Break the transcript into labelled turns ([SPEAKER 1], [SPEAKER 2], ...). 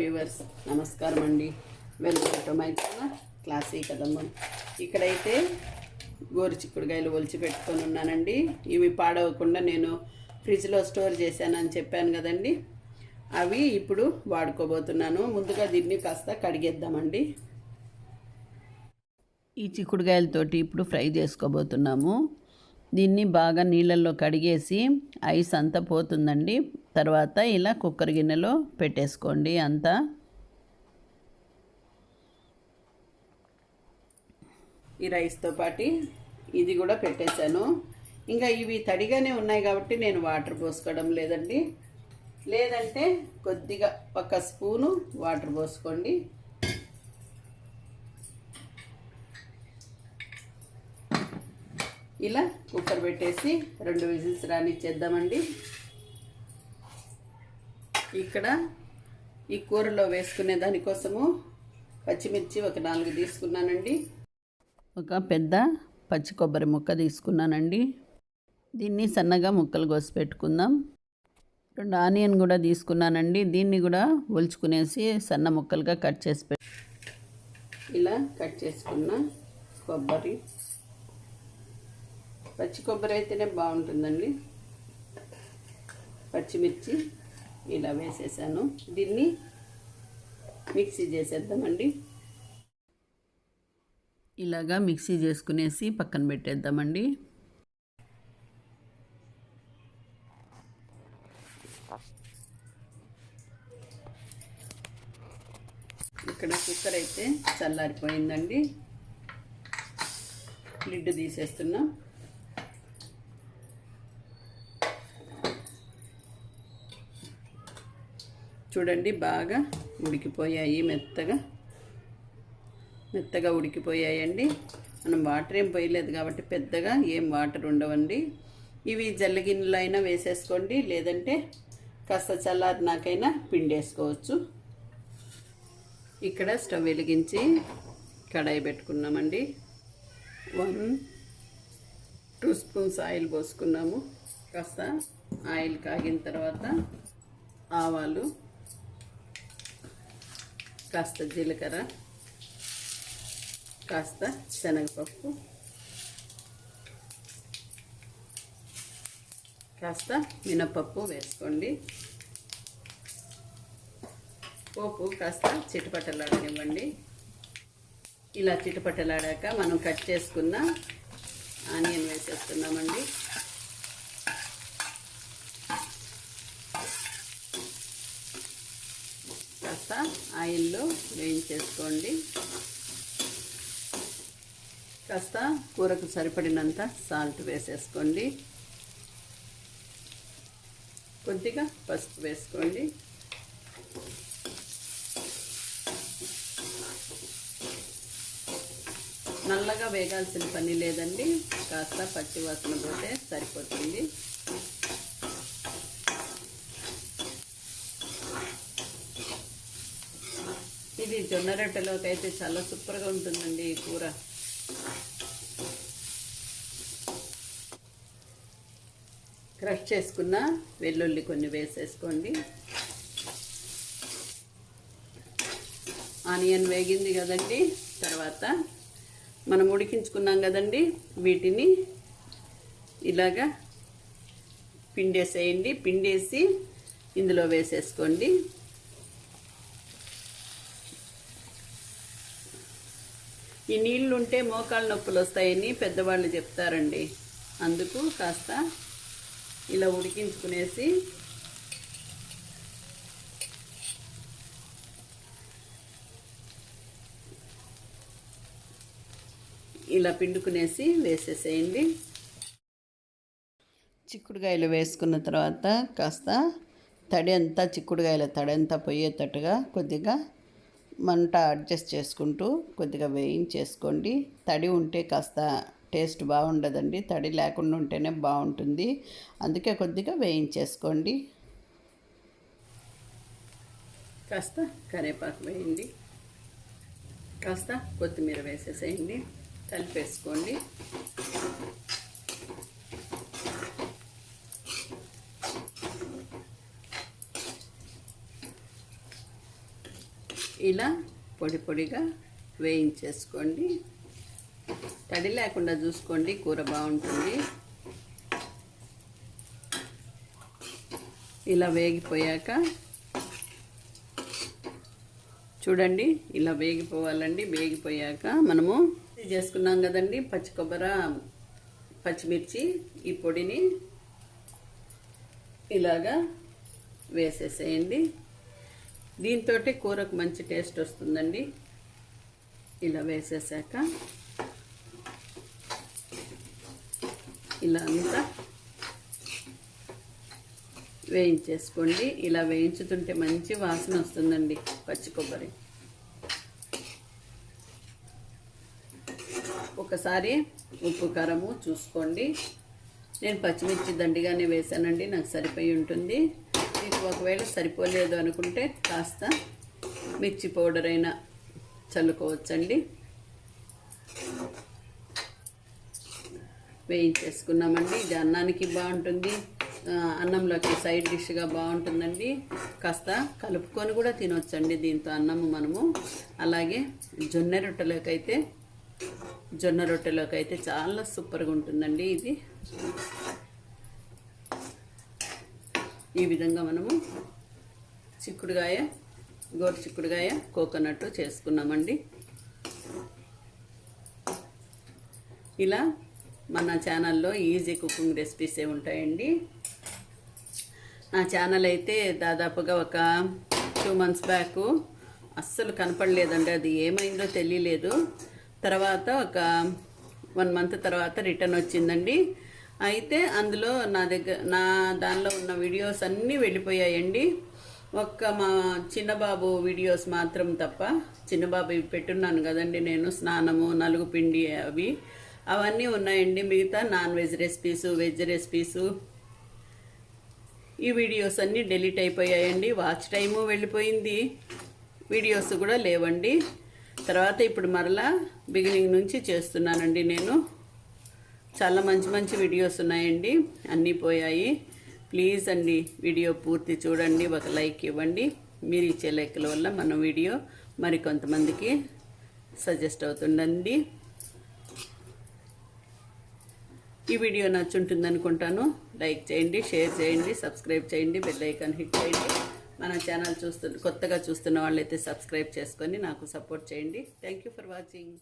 [SPEAKER 1] Viewers నమస్కారం అండి. Welcome to my channel classy కదమ్మం. ఇక్కడైతే గోరు చిక్కుడుకాయలు ఒలిచి పెట్టుకొని ఉన్నానండి. ఇవి పాడవకుండా నేను ఫ్రిడ్జ్లో స్టోర్ చేశానని చెప్పాను కదండి. అవి ఇప్పుడు వాడుకోబోతున్నాను. ముందుగా దీన్ని కాస్త కడిగేద్దామండి. ఈ చిక్కుడుకాయలతోటి ఇప్పుడు ఫ్రై చేసుకోబోతున్నాము. దీన్ని బాగా నీళ్ళల్లో కడిగేసి ఐస్ అంతా పోతుందండి. తర్వాత ఇలా కుక్కర్ గిన్నెలో పెట్టేసుకోండి అంతా. ఈ రైస్తో పాటు ఇది కూడా పెట్టేశాను. ఇంకా ఇవి తడిగానే ఉన్నాయి కాబట్టి నేను వాటర్ పోసుకోవడం లేదండి. లేదంటే కొద్దిగా ఒక స్పూను వాటర్ పోసుకోండి. ఇలా కుక్కర్ పెట్టేసి రెండు విజిల్స్ రానిచ్చేద్దామండి. ఇక్కడ ఈ కూరలో వేసుకునే దానికోసము పచ్చిమిర్చి ఒక నాలుగు తీసుకున్నానండి. ఒక పెద్ద పచ్చి కొబ్బరి ముక్క తీసుకున్నానండి. దీన్ని సన్నగా ముక్కలు కోసి పెట్టుకుందాం. రెండు ఆనియన్ కూడా తీసుకున్నానండి. దీన్ని కూడా ఒలుచుకునేసి సన్న ముక్కలుగా కట్ చేసి పె ఇలా కట్ చేసుకున్న కొబ్బరి. పచ్చి కొబ్బరి అయితేనే బాగుంటుందండి. పచ్చిమిర్చి. ఇలా వేసేసాను. దీన్ని మిక్సీ చేసేద్దామండి. ఇలాగా మిక్సీ చేసుకునేసి పక్కన పెట్టేద్దామండి. ఇక్కడ కుక్కర్ అయితే చల్లారిపోయిందండి. లిడ్ తీసేస్తున్నాం. చూడండి బాగా ఉడికిపోయాయి మెత్తగా. మెత్తగా ఉడికిపోయాయండి. మనం వాటర్ ఏం పోయలేదు కాబట్టి పెద్దగా ఏం వాటర్ ఉండవండి. ఇవి జల్లగిన్నెలు అయినా వేసేసుకోండి లేదంటే కాస్త చల్లారినాకైనా పిండేసుకోవచ్చు. ఇక్కడ స్టవ్ వెలిగించి కడాయి పెట్టుకున్నామండి. వన్ టూ స్పూన్స్ ఆయిల్ పోసుకున్నాము. కాస్త ఆయిల్ కాగిన తర్వాత ఆవాలు కాస్త జీలకర్ర కాస్త శనగపప్పు కాస్త మినపప్పు వేసుకోండి. పోపు కాస్త చిటపటలాడనివ్వండి. ఇలా చిటపటలాడాక మనం కట్ చేసుకున్న ఆనియన్ వేసేస్తున్నామండి కాస్త ఆయిల్లో వేయించేసుకోండి. కాస్త కూరకు సరిపడినంత సాల్ట్ వేసేసుకోండి. కొద్దిగా పసుపు వేసుకోండి. నల్లగా వేగాల్సిన పని లేదండి. కాస్త పచ్చి వాసన పోతే సరిపోతుంది. ఇది జొన్న రొట్టెలోకి అయితే చాలా సూపర్గా ఉంటుందండి ఈ కూర. క్రష్ చేసుకున్న వెల్లుల్లి కొన్ని వేసేసుకోండి. ఆనియన్ వేగింది కదండి తర్వాత మనం ఉడికించుకున్నాం కదండి వీటిని ఇలాగా పిండేసేయండి పిండేసి ఇందులో వేసేసుకోండి. ఈ నీళ్ళు ఉంటే మోకాళ్ళ నొప్పులు వస్తాయని పెద్దవాళ్ళు చెప్తారండి. అందుకు కాస్త ఇలా ఉడికించుకునేసి ఇలా పిండుకునేసి వేసేసేయండి. చిక్కుడుకాయలు వేసుకున్న తర్వాత కాస్త తడి అంతా చిక్కుడుకాయల తడి అంతా పోయేటట్టుగా కొద్దిగా మంట అడ్జస్ట్ చేసుకుంటూ కొద్దిగా వేయించేసుకోండి. తడి ఉంటే కాస్త టేస్ట్ బాగుండదండి. తడి లేకుండా ఉంటేనే బాగుంటుంది. అందుకే కొద్దిగా వేయించేసుకోండి. కాస్త కరివేపాకు వేయండి. కాస్త కొత్తిమీర వేసేసేయండి. కలిపేసుకోండి. ఇలా పొడి పొడిగా వేయించేసుకోండి. తడి లేకుండా చూసుకోండి కూర బాగుంటుంది. ఇలా వేగిపోయాక చూడండి ఇలా వేగిపోవాలండి. వేగిపోయాక మనము ఇది చేసుకున్నాం కదండి పచ్చి కొబ్బరి పచ్చిమిర్చి ఈ పొడిని ఇలాగా వేసేసేయండి. దీంతో కూరకు మంచి టేస్ట్ వస్తుందండి. ఇలా వేసేసాక ఇలా అంతా వేయించేసుకోండి. ఇలా వేయించుతుంటే మంచి వాసన వస్తుందండి పచ్చి కొబ్బరి. ఒకసారి ఉప్పు కారము చూసుకోండి. నేను పచ్చిమిర్చి దండిగానే వేసానండి నాకు సరిపోయి ఉంటుంది. మీకు ఒకవేళ సరిపోలేదు అనుకుంటే కాస్త మిర్చి పౌడర్ అయినా చల్లుకోవచ్చండి. వేయించేసుకున్నామండి. ఇది అన్నానికి బాగుంటుంది. అన్నంలోకి సైడ్ డిష్గా బాగుంటుందండి. కాస్త కలుపుకొని కూడా తినొచ్చండి దీంతో అన్నము మనము. అలాగే జొన్న రొట్టెలోకి అయితే జొన్న రొట్టెలోకి అయితే చాలా సూపర్గా ఉంటుందండి ఇది. ఈ విధంగా మనము చిక్కుడుగాయ గోరు చిక్కుడుగాయ కోకోనట్ చేసుకున్నామండి. ఇలా మన ఛానల్లో ఈజీ కుకింగ్ రెసిపీసే ఉంటాయండి. నా ఛానల్ అయితే దాదాపుగా ఒక టూ మంత్స్ బ్యాక్ అస్సలు కనపడలేదండి. అది ఏమైందో తెలియలేదు. తర్వాత ఒక వన్ మంత్ తర్వాత రిటర్న్ వచ్చిందండి. అయితే అందులో నా దగ్గర నా దానిలో ఉన్న వీడియోస్ అన్నీ వెళ్ళిపోయాయండి. ఒక్క మా చిన్నబాబు వీడియోస్ మాత్రం తప్ప చిన్నబాబు పెట్టున్నాను కదండి నేను స్నానము నలుగు పిండి అవి. అవన్నీ ఉన్నాయండి మిగతా non veg recipes veg recipes ఈ వీడియోస్ అన్నీ డెలీట్ అయిపోయాయండి వాచ్ టైము వెళ్ళిపోయింది. వీడియోస్ కూడా లేవండి. తర్వాత ఇప్పుడు మరలా బిగినింగ్ నుంచి చేస్తున్నానండి నేను. చాలా మంచి మంచి వీడియోస్ ఉన్నాయండి. అన్నీ పోయాయి. ప్లీజ్ అండి వీడియో పూర్తి చూడండి. ఒక లైక్ ఇవ్వండి. మీరు ఇచ్చే లైక్ల వల్ల మన వీడియో మరి కొంతమందికి సజెస్ట్ అవుతుండండి ఈ వీడియో నచ్చుంటుంది అనుకుంటాను. లైక్ చేయండి షేర్ చేయండి సబ్స్క్రైబ్ చేయండి బెల్ ఐకాన్ హిట్ చేయండి. మన ఛానల్ చూస్తు కొత్తగా చూస్తున్న వాళ్ళైతే సబ్స్క్రైబ్ చేసుకొని నాకు సపోర్ట్ చేయండి. Thank you for watching